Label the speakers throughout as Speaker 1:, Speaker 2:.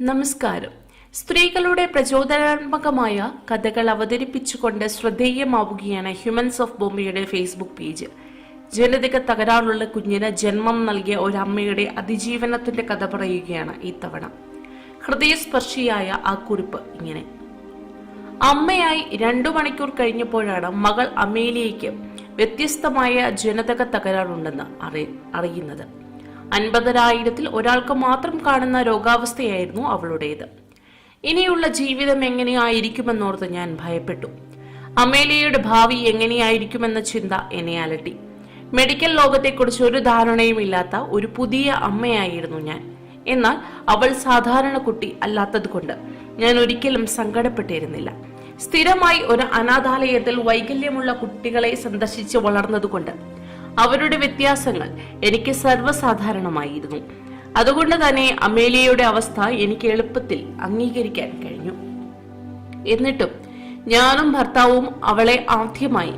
Speaker 1: നമസ്കാരം. സ്ത്രീകളുടെ പ്രചോദനാത്മകമായ കഥകൾ അവതരിപ്പിച്ചുകൊണ്ട് ശ്രദ്ധേയമാവുകയാണ് ഹ്യൂമൻസ് ഓഫ് ബോംബെയുടെ ഫേസ്ബുക്ക് പേജ് ജനിതക തകരാറുള്ള കുഞ്ഞിന് ജന്മം നൽകിയ ഒരു അമ്മയുടെ അതിജീവനത്തിന്റെ കഥ പറയുകയാണ് ഇത്തവണ. ഹൃദയസ്പർശിയായ ആ കുറിപ്പ് ഇങ്ങനെ. അമ്മയായി രണ്ടു മണിക്കൂർ കഴിഞ്ഞപ്പോഴാണ് മകൾ അമേലിയയ്ക്ക് വ്യത്യസ്തമായ ജനിതക തകരാറുണ്ടെന്ന് അറി അറിയുന്നത്. അൻപതിനായിരത്തിൽ ഒരാൾക്ക് മാത്രം കാണുന്ന രോഗാവസ്ഥയായിരുന്നു അവളുടേത്. ഇനിയുള്ള ജീവിതം എങ്ങനെയായിരിക്കുമെന്നോർത്ത് ഞാൻ ഭയപ്പെട്ടു. അമേലിയയുടെ ഭാവി എങ്ങനെയായിരിക്കുമെന്ന ചിന്ത എന്നെ അലട്ടി. മെഡിക്കൽ ലോകത്തെക്കുറിച്ച് ഒരു ധാരണയും ഇല്ലാത്ത ഒരു പുതിയ അമ്മയായിരുന്നു ഞാൻ. എന്നാൽ അവൾ സാധാരണ കുട്ടി അല്ലാത്തതുകൊണ്ട് ഞാൻ ഒരിക്കലും സങ്കടപ്പെട്ടിരുന്നില്ല. സ്ഥിരമായി ഒരു അനാഥാലയത്തിൽ വൈകല്യമുള്ള കുട്ടികളെ സന്ദർശിച്ച് വളർന്നതുകൊണ്ട് അവരുടെ വ്യത്യാസങ്ങൾ എനിക്ക് സർവസാധാരണമായിരുന്നു. അതുകൊണ്ട് തന്നെ അമേലിയയുടെ അവസ്ഥ എനിക്ക് എളുപ്പത്തിൽ അംഗീകരിക്കാൻ കഴിഞ്ഞു. എന്നിട്ടും ഞാനും ഭർത്താവും അവളെ ആദ്യമായി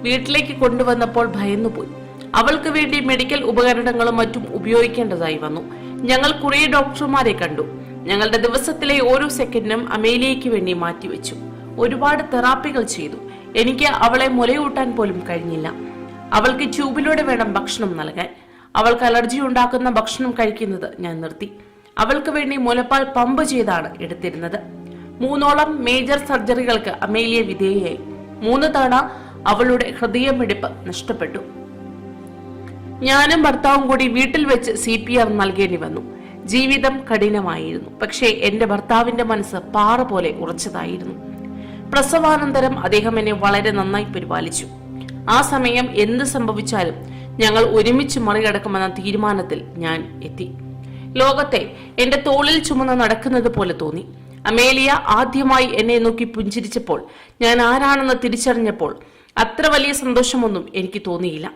Speaker 1: വീട്ടിലേക്ക് കൊണ്ടുവന്നപ്പോൾ ഭയന്നുപോയി. അവൾക്ക് വേണ്ടി മെഡിക്കൽ ഉപകരണങ്ങളും മറ്റും ഉപയോഗിക്കേണ്ടതായി വന്നു. ഞങ്ങൾ കുറെ ഡോക്ടർമാരെ കണ്ടു. ഞങ്ങളുടെ ദിവസത്തിലെ ഓരോ സെക്കൻഡിനും അമേലിയയ്ക്ക് വേണ്ടി മാറ്റിവെച്ചു. ഒരുപാട് തെറാപ്പികൾ ചെയ്തു. എനിക്ക് അവളെ മുലയൂട്ടാൻ പോലും കഴിഞ്ഞില്ല. അവൾക്ക് ട്യൂബിലൂടെ വേണം ഭക്ഷണം നൽകാൻ. അവൾക്ക് അലർജി ഉണ്ടാക്കുന്ന ഭക്ഷണം കഴിക്കുന്നത് ഞാൻ നിർത്തി. അവൾക്ക് വേണ്ടി മുലപ്പാൽ പമ്പ് ചെയ്താണ് എടുത്തിരുന്നത്. മൂന്നോളം മേജർ സർജറികൾക്ക് അമേലിയ വിധേയയായി. മൂന്ന് തവണ അവളുടെ ഹൃദയമിടിപ്പ് നഷ്ടപ്പെട്ടു. ഞാനും ഭർത്താവും കൂടി വീട്ടിൽ വെച്ച് സി പി ആർ നൽകേണ്ടി വന്നു. ജീവിതം കഠിനമായിരുന്നു. പക്ഷേ എന്റെ ഭർത്താവിന്റെ മനസ്സ് പാറ പോലെ ഉറച്ചതായിരുന്നു. പ്രസവാനന്തരം അദ്ദേഹം എന്നെ വളരെ നന്നായി പരിപാലിച്ചു. ആ സമയം എന്ത് സംഭവിച്ചാലും ഞങ്ങൾ ഒരുമിച്ച് മറികടക്കുമെന്ന തീരുമാനത്തിൽ ഞാൻ എത്തി. ലോകത്തെ എന്റെ തോളിൽ ചുമന്ന് നടക്കുന്നത് പോലെ തോന്നി. അമേലിയ ആദ്യമായി എന്നെ നോക്കി പുഞ്ചിരിച്ചപ്പോൾ ഞാൻ ആരാണെന്ന് തിരിച്ചറിഞ്ഞപ്പോൾ അത്ര വലിയ സന്തോഷമൊന്നും എനിക്ക് തോന്നിയില്ല.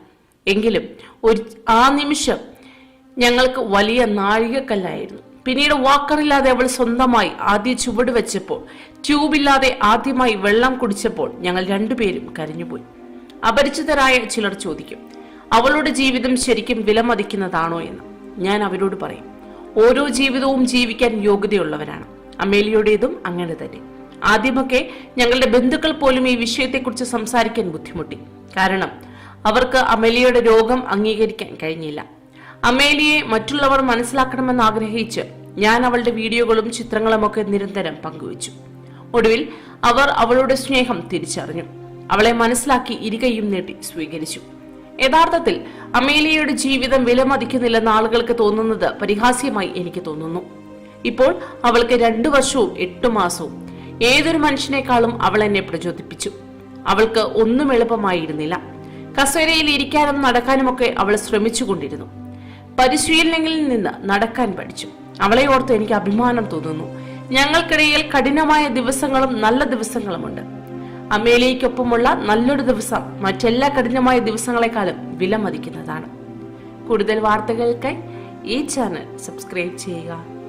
Speaker 1: എങ്കിലും ഒരു ആ നിമിഷം ഞങ്ങൾക്ക് വലിയ നാഴികക്കല്ലായിരുന്നു. പിന്നീട് വാക്കറില്ലാതെ അവൾ സ്വന്തമായി ആദ്യ ചുവട് വെച്ചപ്പോൾ ട്യൂബില്ലാതെ ആദ്യമായി വെള്ളം കുടിച്ചപ്പോൾ ഞങ്ങൾ രണ്ടുപേരും കരഞ്ഞുപോയി. അപരിചിതരായ ചിലർ ചോദിക്കും അവളുടെ ജീവിതം ശരിക്കും വിലമതിക്കുന്നതാണോ എന്ന്? ഞാൻ അവരോട് പറയും ഓരോ ജീവിതവും ജീവിക്കാൻ യോഗ്യതയുള്ളവരാണ്. അമേലിയുടേതും അങ്ങനെ തന്നെ. ആദ്യമൊക്കെ ഞങ്ങളുടെ ബന്ധുക്കൾ പോലും ഈ വിഷയത്തെക്കുറിച്ച് സംസാരിക്കാൻ ബുദ്ധിമുട്ടി. കാരണം അവർക്ക് അമേലിയയുടെ രോഗം അംഗീകരിക്കാൻ കഴിഞ്ഞില്ല. അമേലിയെ മറ്റുള്ളവർ മനസ്സിലാക്കണമെന്ന് ആഗ്രഹിച്ച് ഞാൻ അവളുടെ വീഡിയോകളും ചിത്രങ്ങളുമൊക്കെ നിരന്തരം പങ്കുവച്ചു. ഒടുവിൽ അവർ അവളുടെ സ്നേഹം തിരിച്ചറിഞ്ഞു. അവളെ മനസ്സിലാക്കി ഇരികയും നീട്ടി സ്വീകരിച്ചു. യഥാർത്ഥത്തിൽ അമേലിയയുടെ ജീവിതം വിലമതിക്കുന്നില്ലെന്ന് ആളുകൾക്ക് തോന്നുന്നത് പരിഹാസ്യമായി എനിക്ക് തോന്നുന്നു. ഇപ്പോൾ അവൾക്ക് രണ്ടു വർഷവും എട്ടു മാസവും. ഏതൊരു മനുഷ്യനേക്കാളും അവൾ എന്നെ പ്രചോദിപ്പിച്ചു. അവൾക്ക് ഒന്നും എളുപ്പമായിരുന്നില്ല. കസേരയിൽ ഇരിക്കാനും നടക്കാനുമൊക്കെ അവൾ ശ്രമിച്ചുകൊണ്ടിരുന്നു. പരിശീലനങ്ങളിൽ നിന്ന് നടക്കാൻ പഠിച്ചു. അവളെ ഓർത്ത് എനിക്ക് അഭിമാനം തോന്നുന്നു. ഞങ്ങൾക്കിടയിൽ കഠിനമായ ദിവസങ്ങളും നല്ല ദിവസങ്ങളുമുണ്ട്. അമേലിയയ്ക്കൊപ്പമുള്ള നല്ലൊരു ദിവസം മറ്റെല്ലാ കഠിനമായ ദിവസങ്ങളെക്കാളും വിലമതിക്കുന്നതാണ്. കൂടുതൽ വാർത്തകൾക്കായി ഈ ചാനൽ സബ്സ്ക്രൈബ് ചെയ്യുക.